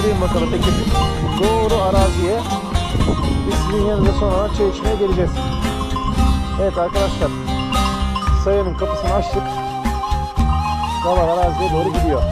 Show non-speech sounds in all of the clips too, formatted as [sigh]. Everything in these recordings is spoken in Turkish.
Arayın bakalım ekip. Doğru araziye. Biz sizin yanınıza sonra çay içmeye geleceğiz. Evet arkadaşlar. Sayanın kapısını açtık. Davar araziye doğru gidiyor.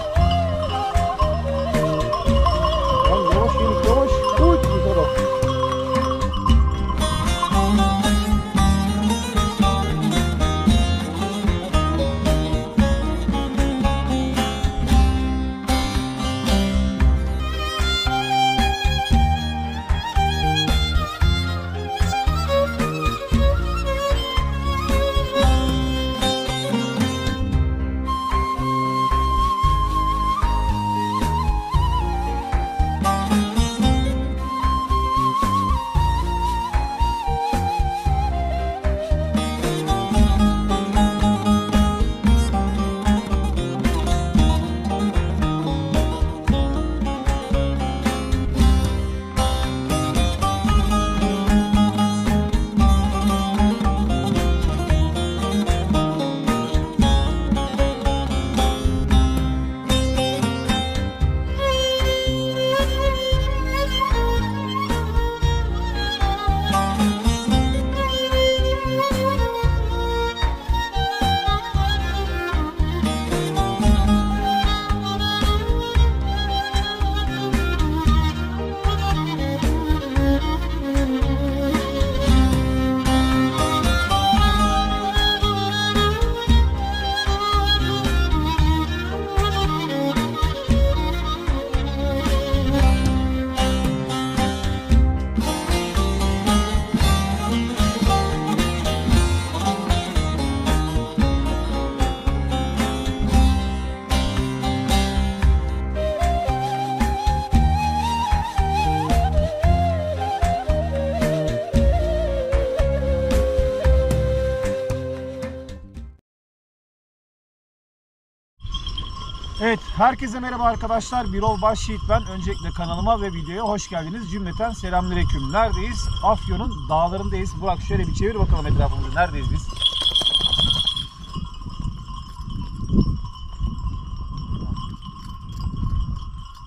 Herkese merhaba arkadaşlar. Birol Başyiğit ben. Öncelikle kanalıma ve videoya hoş geldiniz. Cümleten selamünaleyküm. Neredeyiz? Afyon'un dağlarındayız. Burak şöyle bir çevir bakalım etrafımızı. Neredeyiz biz?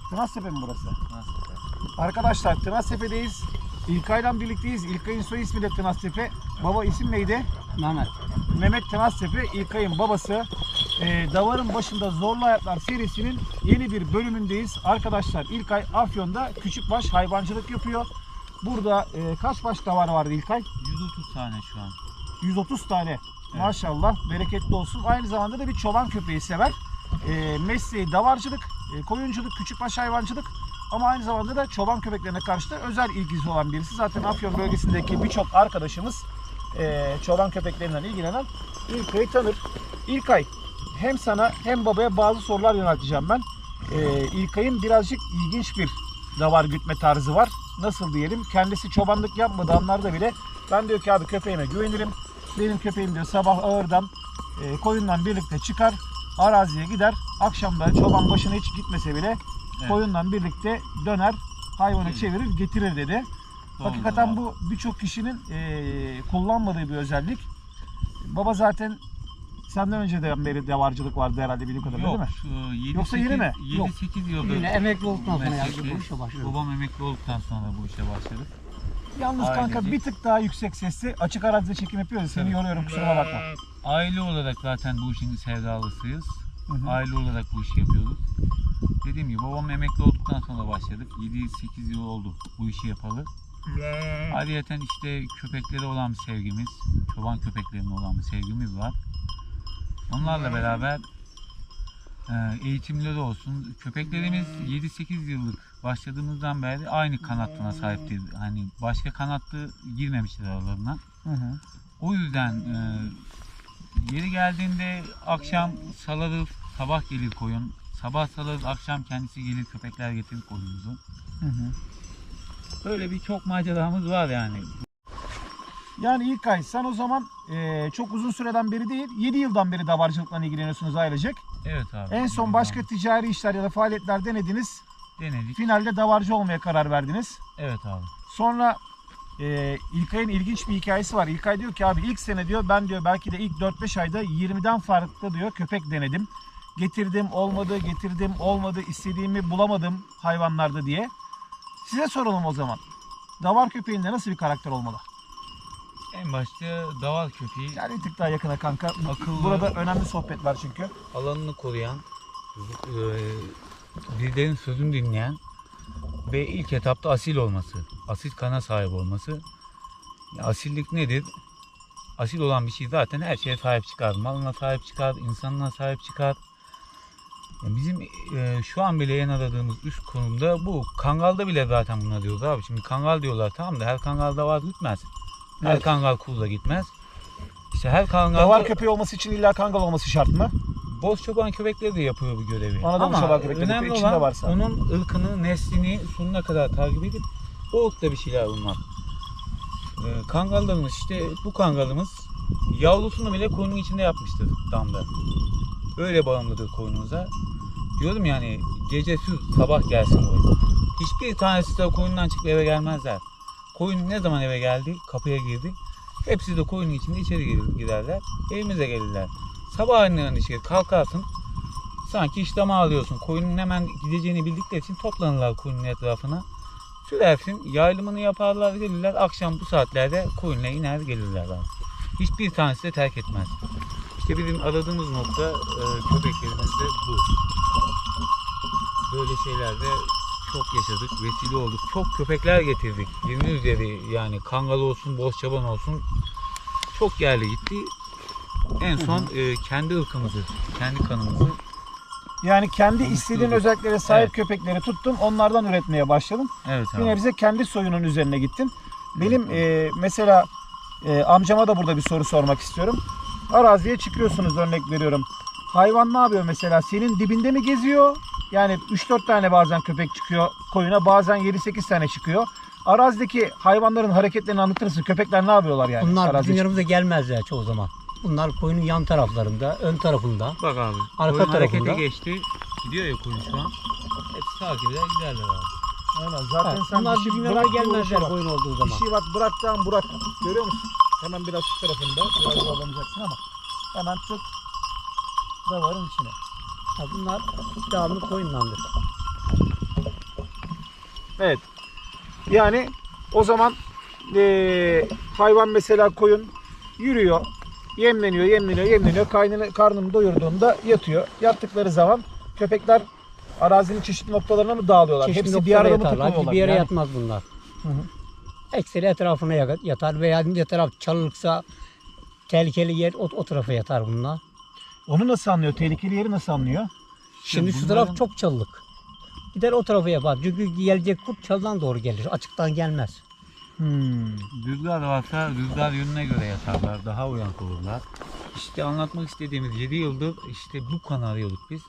Tınaztepe mi burası? Arkadaşlar Tınaztepe'deyiz. İlkay'la birlikteyiz. İlkay'ın soy ismi de Tınaztepe. Baba isim neydi? Mehmet. Mehmet Tınaztepe, İlkay'ın babası. Ee, Davarın başında Zorlu Hayatlar serisinin yeni bir bölümündeyiz. Arkadaşlar İlkay Afyon'da küçükbaş hayvancılık yapıyor. Burada e, kaç baş davar vardı İlkay? 130 tane şu an. 130 tane. Maşallah bereketli olsun. Aynı zamanda da bir çoban köpeği sever. E, mesleği davarcılık, e, koyunculuk, küçükbaş hayvancılık ama aynı zamanda da çoban köpeklerine karşı da özel ilgisi olan birisi. Zaten Afyon bölgesindeki birçok arkadaşımız e, çoban köpeklerinden ilgilenen İlkay'ı tanır. İlkay hem sana hem babaya bazı sorular yönelteceğim ben. E, İlkay'ın birazcık ilginç bir davar gütme tarzı var. Nasıl diyelim? Kendisi çobanlık yapmadığı anlarda bile ben diyor ki abi köpeğime güvenirim. Benim köpeğim diyor sabah ağırdan e, koyunla birlikte çıkar araziye gider. Akşamda çoban başına hiç gitmese bile Evet. koyunla birlikte döner hayvanı Gelir. çevirir getirir dedi. Doğru, Hakikaten doğru. bu birçok kişinin e, kullanmadığı bir özellik. Baba zaten senden önceden beri devarcılık vardı herhalde bildiğim kadarıyla Yok, değil mi? şu 7 Yoksa yeni mi? Yok. 7-8 yıldır Yine emekli olduktan sonra meslekteyiz. yazdı bu işe başladı. Babam emekli olduktan sonra bu işe başladık. Yalnız kanka Ailecek. bir tık daha yüksek sesli açık arazide çekim yapıyoruz. Seni Tabii. yoruyorum kusura bakma. Aile olarak zaten bu işin sevdalısıyız. Hı hı. Aile olarak bu işi yapıyoruz. Dediğim gibi babam emekli olduktan sonra başladık. 7-8 yıl oldu bu işi yapalı. Ayrıyeten işte köpeklere olan bir sevgimiz, çoban köpeklerine olan bir sevgimiz var. Onlarla beraber e, eğitimleri olsun. Köpeklerimiz 7-8 yıllık başladığımızdan beri aynı kanatına sahiptir. Hani başka kanatlı girmemiştir aralarına. Hı hı. O yüzden e, yeri geldiğinde akşam salarız, sabah gelir koyun. Sabah salarız, akşam kendisi gelir köpekler getirir koyunumuzu. Hı hı. Böyle bir çok maceramız var yani. Yani İlkay sen o zaman e, çok uzun süreden beri değil 7 yıldan beri davarcılıkla ilgileniyorsunuz ailecek. Evet abi. En son başka ticari işler ya da faaliyetler denediniz. denedik. Finalde davarcı olmaya karar verdiniz. Evet abi. Sonra e, İlkay'ın ilginç bir hikayesi var. İlkay diyor ki abi ilk sene diyor ben diyor belki de ilk 4-5 ayda 20'den farklı diyor köpek denedim. getirdim olmadı, getirdim olmadı, istediğimi bulamadım hayvanlarda diye. Size soralım o zaman. Davar köpeğinde nasıl bir karakter olmalı? En başta daval köpeği Yani bir tık daha yakına kanka. Akıllı. Burada önemli sohbet var çünkü. alanını koruyan, e, birilerinin sözünü dinleyen ve ilk etapta asil olması, asil kana sahip olması. Asillik nedir? Asil olan bir şey zaten her şeye sahip çıkar. Malına sahip çıkar, insanına sahip çıkar. Bizim e, şu an bile en aradığımız üst konumda bu. Kangalda bile zaten buna diyoruz abi. Şimdi kangal diyorlar tamam da her kangalda var gitmez. Her Evet. kangal kulla gitmez. İşte her kangalda... Davar köpeği olması için illa kangal olması şart mı? Boz çoban köpekleri de yapıyor bu görevi. Anadolu Ama köpekleri de önemli olan varsa. onun ırkını, neslini sonuna kadar takip edip o ırkta bir şeyler bulmak. Ee, kangallarımız işte bu kangalımız yavrusunu bile koyunun içinde yapmıştır damda. Öyle bağımlıdır koyunumuza. Diyorum yani gecesiz sabah gelsin koyun. Hiçbir tanesi de koyundan çıkıp eve gelmezler. Koyun ne zaman eve geldi, kapıya girdi. Hepsi de koyunun içinde içeri gir- girerler. Evimize gelirler. Sabahleyin dışarı kalkarsın. Sanki iştama alıyorsun. Koyunun hemen gideceğini bildikleri için toplanırlar koyunun etrafına. Sürersin. Yaylımını yaparlar gelirler. Akşam bu saatlerde koyunla iner gelirler abi. Hiçbir tanesi de terk etmez. İşte bizim aradığımız nokta e, köpeklerimizde bu. Böyle şeylerde çok yaşadık, vesile olduk. Çok köpekler getirdik. 20 üzeri yani kangal olsun, boz çoban olsun. Çok yerli gitti. En son e, kendi ırkımızı, kendi kanımızı Yani kendi istediğin özelliklere sahip Evet. köpekleri tuttun. Onlardan üretmeye başladın. Evet abi. nebze kendi soyunun üzerine gittin. Benim e, mesela e, amcama da burada bir soru sormak istiyorum. Araziye çıkıyorsunuz örnek veriyorum. Hayvan ne yapıyor mesela? Senin dibinde mi geziyor? Yani 3-4 tane bazen köpek çıkıyor koyuna. Bazen 7-8 tane çıkıyor. Arazideki hayvanların hareketlerini anlatır mısın? Köpekler ne yapıyorlar yani? Bunlar bizim yanımıza gelmezler çoğu zaman. Bunlar koyunun yan taraflarında, ön tarafında. Bak abi. Arka koyun harekete tarafında. geçti. Gidiyor ya koyun şu an. Hepsi takip eder giderler abi. Aynen. Zaten Ha, sen bunlar bir şey bizim yanımıza gelmezler uğraşıyorlar. koyun olduğu Bir zaman. şey bak bıraktan Burak. Görüyor musun? Hemen biraz şu tarafında. Biraz zorlanacaksın ama. Hemen tık. Davarın içine. Ha, bunlar devamlı koyunlandır. Evet. Yani o zaman eee, hayvan mesela koyun yürüyor. Yemleniyor, yemleniyor, yemleniyor. Karnını, karnını doyurduğunda yatıyor. Yattıkları zaman köpekler arazinin çeşitli noktalarına mı dağılıyorlar? Çeşitli Hepsi bir arada mı takılıyorlar? Bir yere Yani- yatmaz bunlar. Hı hı. Ekseri etrafına ya- yatar veya bir taraf çalılıksa tehlikeli yer o, o tarafa yatar bunlar. Onu nasıl anlıyor? Tehlikeli yeri nasıl anlıyor? Şimdi şu bunların- taraf çok çalılık. Gider o tarafa yapar. Çünkü gelecek kurt çaldan doğru gelir. Açıktan gelmez. Hmm. Rüzgar varsa rüzgar yönüne göre yatarlar. Daha uyanık olurlar. İşte anlatmak istediğimiz 7 yıldır işte bu kanı arıyorduk biz.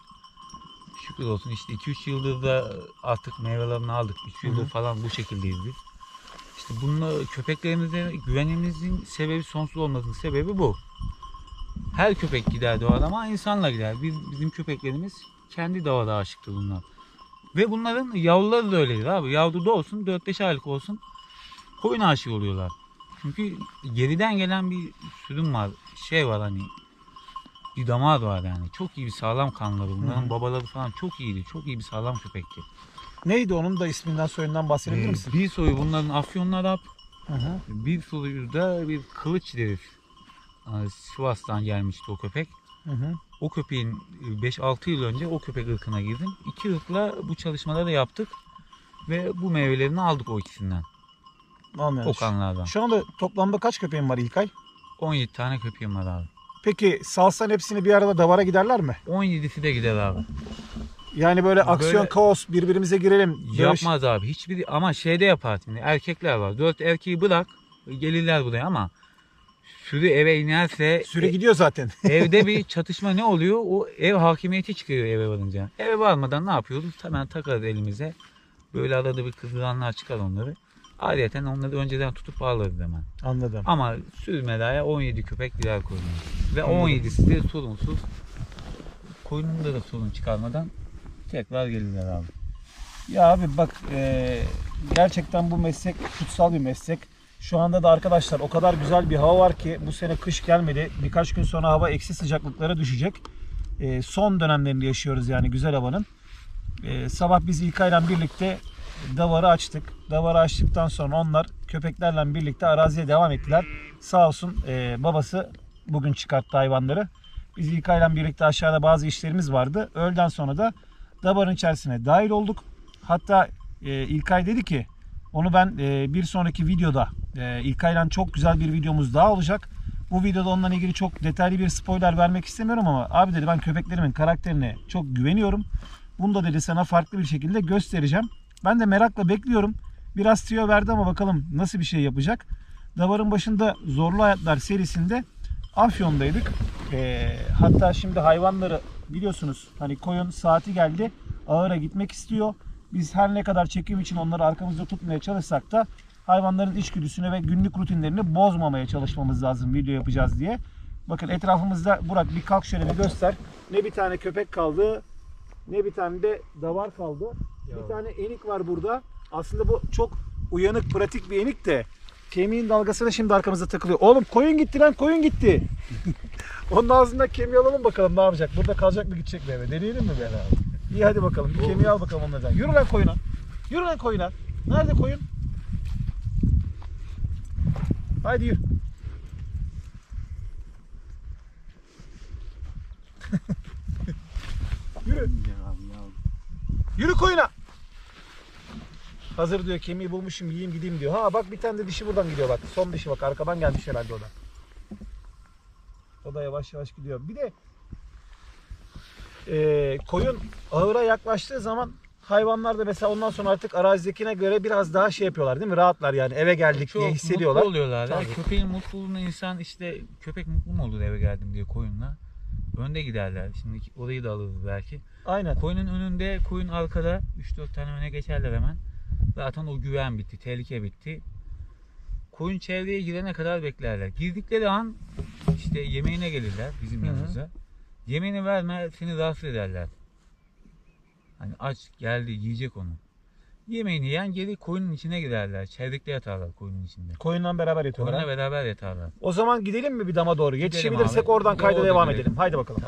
Şükür olsun işte 2-3 yıldır da artık meyvelerini aldık. 3 yıldır falan bu şekildeyiz biz. İşte bununla köpeklerimize güvenimizin sebebi sonsuz olmasının sebebi bu. Her köpek gider doğada ama insanla gider. Biz, bizim köpeklerimiz kendi doğada aşıktır bunlar. Ve bunların yavruları da öyledir abi. Yavru da olsun 4-5 aylık olsun koyun aşığı oluyorlar. Çünkü geriden gelen bir sürüm var. Şey var hani bir damar var yani. Çok iyi bir sağlam kanları. Bunların Hı babaları falan çok iyiydi. Çok iyi bir sağlam köpekti. Neydi onun da isminden soyundan bahsedebilir Ee, misin? bir soyu bunların Afyon Arap. Hı hı. Bir soyu da bir kılıç deriz. Sivas'tan gelmişti o köpek. Hı hı. O köpeğin 5-6 yıl önce o köpek ırkına girdim. İki ırkla bu çalışmaları yaptık. Ve bu meyvelerini aldık o ikisinden. Anlıyorum. O kanlardan. Şu anda toplamda kaç köpeğin var İlkay? 17 tane köpeğim var abi. Peki salsan hepsini bir arada davara giderler mi? 17'si de gider abi. Yani böyle aksiyon, Böyle- kaos, birbirimize girelim. Yapmaz abi. Hiçbir ama şeyde yapar şimdi. Erkekler var. Dört erkeği bırak. Gelirler buraya ama sürü eve inerse Sürü e- gidiyor zaten. [laughs] evde bir çatışma ne oluyor? O ev hakimiyeti çıkıyor eve varınca. Eve varmadan ne yapıyoruz? Hemen takarız elimize. Böyle arada bir kızdıranlar çıkar onları. Ayrıca onları önceden tutup bağlarız hemen. Anladım. Ama sürmedaya 17 köpek girer koyuna. Ve Anladım. 17'si de sorunsuz. Koyununda da sorun çıkarmadan tekrar gelirler abi. Ya abi bak e, gerçekten bu meslek kutsal bir meslek. Şu anda da arkadaşlar o kadar güzel bir hava var ki bu sene kış gelmedi. Birkaç gün sonra hava eksi sıcaklıklara düşecek. e, son dönemlerinde yaşıyoruz yani güzel havanın. E, sabah biz İlkay'la birlikte davarı açtık. Davarı açtıktan sonra onlar köpeklerle birlikte araziye devam ettiler. Sağ olsun e, babası bugün çıkarttı hayvanları. Biz İlkay'la birlikte aşağıda bazı işlerimiz vardı. Öğleden sonra da davarın içerisine dahil olduk. Hatta e, İlkay dedi ki onu ben e, bir sonraki videoda e, İlkay'la çok güzel bir videomuz daha olacak. Bu videoda onunla ilgili çok detaylı bir spoiler vermek istemiyorum ama abi dedi ben köpeklerimin karakterine çok güveniyorum. Bunu da dedi sana farklı bir şekilde göstereceğim. Ben de merakla bekliyorum. Biraz tüyo verdi ama bakalım nasıl bir şey yapacak. Davarın başında Zorlu Hayatlar serisinde Afyon'daydık. Ee, hatta şimdi hayvanları biliyorsunuz hani koyun saati geldi ağıra gitmek istiyor. Biz her ne kadar çekim için onları arkamızda tutmaya çalışsak da hayvanların içgüdüsünü ve günlük rutinlerini bozmamaya çalışmamız lazım video yapacağız diye. Bakın etrafımızda Burak bir kalk şöyle bir göster. Ne bir tane köpek kaldı ne bir tane de davar kaldı. Bir tane enik var burada. Aslında bu çok uyanık, pratik bir enik de kemiğin dalgası da şimdi arkamızda takılıyor. Oğlum koyun gitti lan koyun gitti. [laughs] Onun ağzından kemiği alalım bakalım ne yapacak. Burada kalacak mı gidecek mi eve? Deneyelim mi beraber? İyi hadi bakalım. Bir kemiği al bakalım onlardan. Yürü lan koyuna. Yürü lan koyuna. Nerede koyun? Haydi yürü. [laughs] yürü. Yürü koyuna. Hazır diyor kemiği bulmuşum yiyeyim gideyim diyor. Ha bak bir tane de dişi buradan gidiyor bak. Son dişi bak arkadan gelmiş herhalde o da. O da yavaş yavaş gidiyor. Bir de e, koyun ağıra yaklaştığı zaman hayvanlar da mesela ondan sonra artık arazidekine göre biraz daha şey yapıyorlar değil mi? Rahatlar yani eve geldik Çok diye hissediyorlar. mutlu oluyorlar. ya. Tabii. Köpeğin mutluluğunu insan işte köpek mutlu mu olur eve geldim diye koyunla. Önde giderler. Şimdi orayı da alırız belki. Aynen. Koyunun önünde, koyun arkada 3-4 tane öne geçerler hemen. Zaten o güven bitti, tehlike bitti. Koyun çevreye girene kadar beklerler. Girdikleri an işte yemeğine gelirler bizim Hı hı. yanımıza. Yemeğini verme seni rahatsız ederler. Hani aç geldi yiyecek onu. Yemeğini yiyen geri koyunun içine girerler. Çevrekte yatarlar koyunun içinde. Koyunla beraber yatıyorlar. Koyunla beraber yatarlar. O zaman gidelim mi bir dama doğru? Yetişebilirsek abi. oradan kayda devam gidelim. edelim. Haydi bakalım.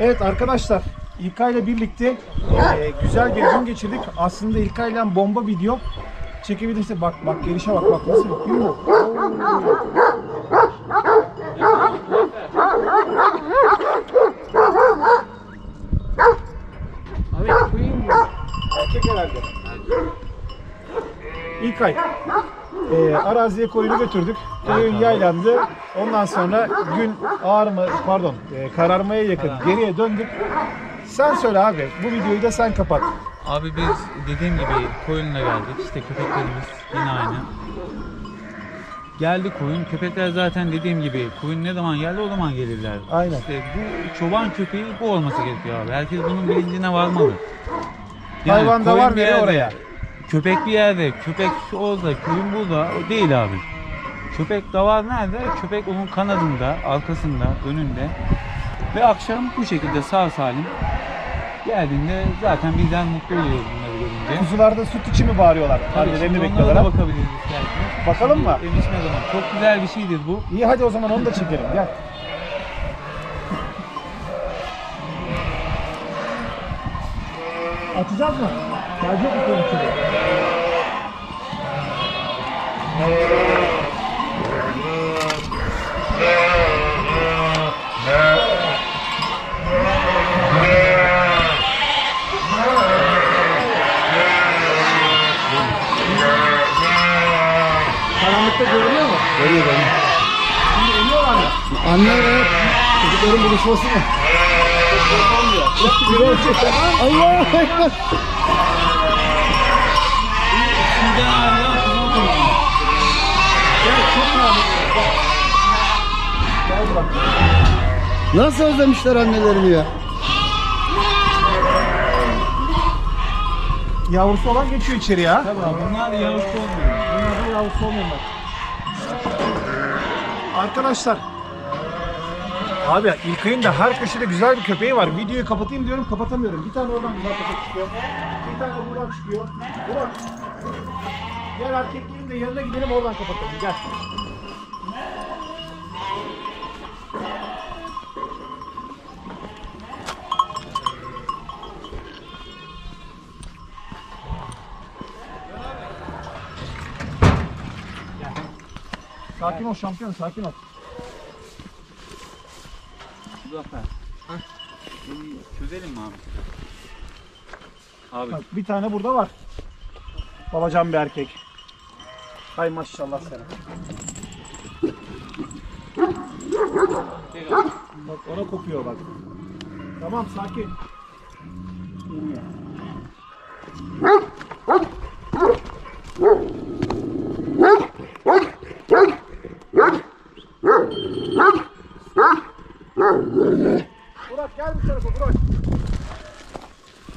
Evet arkadaşlar İlkay ile birlikte e, güzel bir gün geçirdik. Aslında İlkay ile bomba video çekebilirse bak bak gelişe bak bak nasıl bakıyor mu? Abi koyun Erkek herhalde. İlkay. E, araziye koyunu götürdük. Koyun yaylandı. Ondan sonra gün ağarma pardon e, kararmaya yakın geriye döndük. Sen söyle abi bu videoyu da sen kapat. Abi biz dediğim gibi koyunla geldik. İşte köpeklerimiz yine aynı. Geldi koyun. Köpekler zaten dediğim gibi koyun ne zaman geldi o zaman gelirler. Aynen. İşte bu çoban köpeği bu olması gerekiyor abi. Herkes bunun bilincine varmalı. Hayvan da koyun var bir biri yerde, oraya. Köpek bir yerde, köpek şu orada, koyun burada. O değil abi. Köpek davar nerede? Köpek onun kanadında, arkasında, önünde. Ve akşam bu şekilde sağ salim geldiğinde zaten bizden mutlu oluyoruz bunları görünce. Kuzularda süt içi mi bağırıyorlar? Tabii Annelerini şimdi bekliyorlar. onlara da bakabiliriz isterseniz. Bakalım mı? Emişme zaman. Çok güzel bir şeydir bu. İyi hadi o zaman onu da çekelim. Gel. Açacağız mı? İçeri? Karanlıkta görünüyor mu? Görüyor görüyor. Şimdi emiyorlar mı? Anneler evet. Çocukların buluşması mı? Allah! Nasıl özlemişler annelerini ya? Yavrusu olan geçiyor içeri ya. Tabii abi bunlar yavrusu olmuyor. Bunlar da yavrusu olmuyorlar. Arkadaşlar. Abi İlkay'ın da her köşede güzel bir köpeği var. Videoyu kapatayım diyorum kapatamıyorum. Bir tane oradan güzel köpek çıkıyor. Bir tane buradan çıkıyor. Burak. Gel erkeklerin de yanına gidelim oradan kapatalım. Gel. Sakin ol şampiyon sakin ol. Zafer. Şimdi çözelim mi abi? Abi Bak, bir tane burada var. Babacan bir erkek. Hay maşallah sana. Bak ona kopuyor bak. Tamam sakin. İniyor. Burak gel bu tarafa Burak.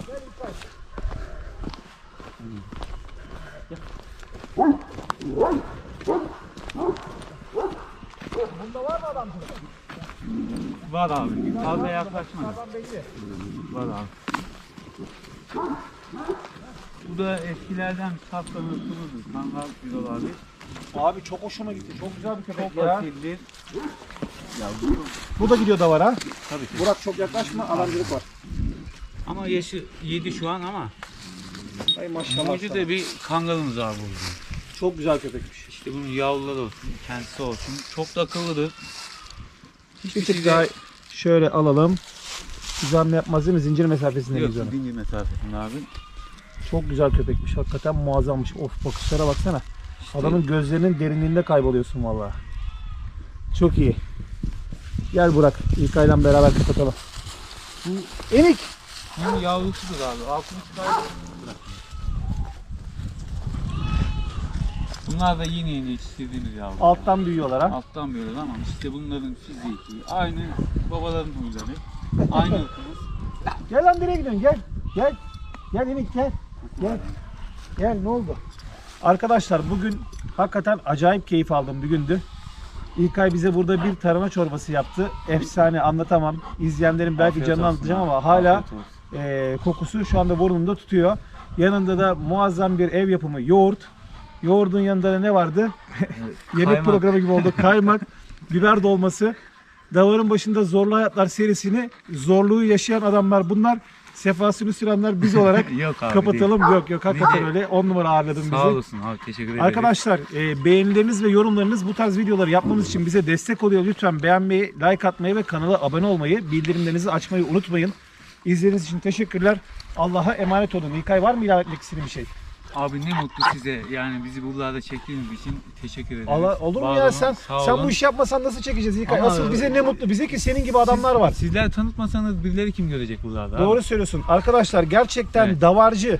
Gel İlkay. Bunda var mı adam? var abi. Fazla yaklaşma. Adam belli. Var abi. Bu da eskilerden safkanın suludur. Kangal Birol abi. Abi çok hoşuma gitti. Çok güzel bir köpek Çok ya. asildir. Bu da gidiyor davara. Tabii ki. Burak çok yaklaşma. Alamcılık var. Ama yaşı 7 şu an ama Ay maşallah. Burcu sana. da bir kangalımız var Burcu. Çok güzel köpekmiş. İşte bunun yavruları olsun, kendisi olsun. Çok da akıllıdır. Bir tık daha şöyle alalım. Düzenli yapmaz değil mi? Zincir mesafesinde Yok, gidiyor. zincir mesafesinde abi. Çok güzel köpekmiş. Hakikaten muazzammış. Of bakışlara baksana. Adamın gözlerinin derinliğinde kayboluyorsun vallahi. Çok iyi. Gel Burak. İlkay'la beraber kapatalım. Enik. Bunun yavrusudur abi. Altını çıkardık. Bunlar da yeni yeni yetiştirdiğimiz yavrular. Alttan büyüyorlar ha. Alttan böyle ama işte bunların fiziki aynı babaların huyları. Aynı ırkımız. Gel lan nereye gidiyorsun? Gel. Gel. Gel Enik gel. Gel. Gel ne oldu? Arkadaşlar bugün hakikaten acayip keyif aldım bir gündü. İlkay bize burada bir tarhana çorbası yaptı. Efsane anlatamam. İzleyenlerin belki Afiyet canını olsun anlatacağım ama hala Afiyet olsun. e, kokusu şu anda burnumda tutuyor. Yanında da muazzam bir ev yapımı yoğurt. Yoğurdun yanında da ne vardı? [laughs] Yemek Kaymak. programı gibi oldu. Kaymak, [laughs] biber dolması. Davarın başında Zorlu Hayatlar serisini zorluğu yaşayan adamlar bunlar. Sefasını sürenler biz olarak [laughs] Yok abi kapatalım. Yok yok hakikaten Değil. öyle. 10 numara ağırladın Sağ bizi. olasın abi teşekkür ederim. Arkadaşlar e, beğenileriniz ve yorumlarınız bu tarz videoları yapmamız için bize destek oluyor. Lütfen beğenmeyi, like atmayı ve kanala abone olmayı, bildirimlerinizi açmayı unutmayın. İzlediğiniz için teşekkürler. Allah'a emanet olun. İlkay var mı ilave etmek istediğin bir şey? Abi ne mutlu size. Yani bizi buralarda çektiğiniz için teşekkür ederiz. Allah olur mu Var ya olun, sen sağ sen olun. bu işi yapmasan nasıl çekeceğiz İlkay? Ama- Asıl bize ne mutlu bize ki senin gibi adamlar var. Sizler tanıtmasanız birileri kim görecek buralarda? abi? Doğru söylüyorsun. Arkadaşlar gerçekten Evet. davarcı,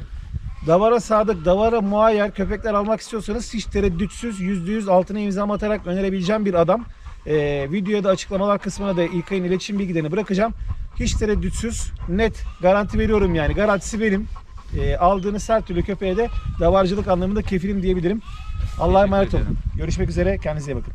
davara sadık, davara muayyer köpekler almak istiyorsanız hiç tereddütsüz %100 altına imza atarak önerebileceğim bir adam. Ee, videoya da açıklamalar kısmına da İlkay'ın iletişim bilgilerini bırakacağım. Hiç tereddütsüz, net, garanti veriyorum yani. Garantisi benim. Ee, aldığınız her türlü köpeğe de davarcılık anlamında kefilim diyebilirim. Allah'a emanet olun. Görüşmek üzere. Kendinize iyi bakın.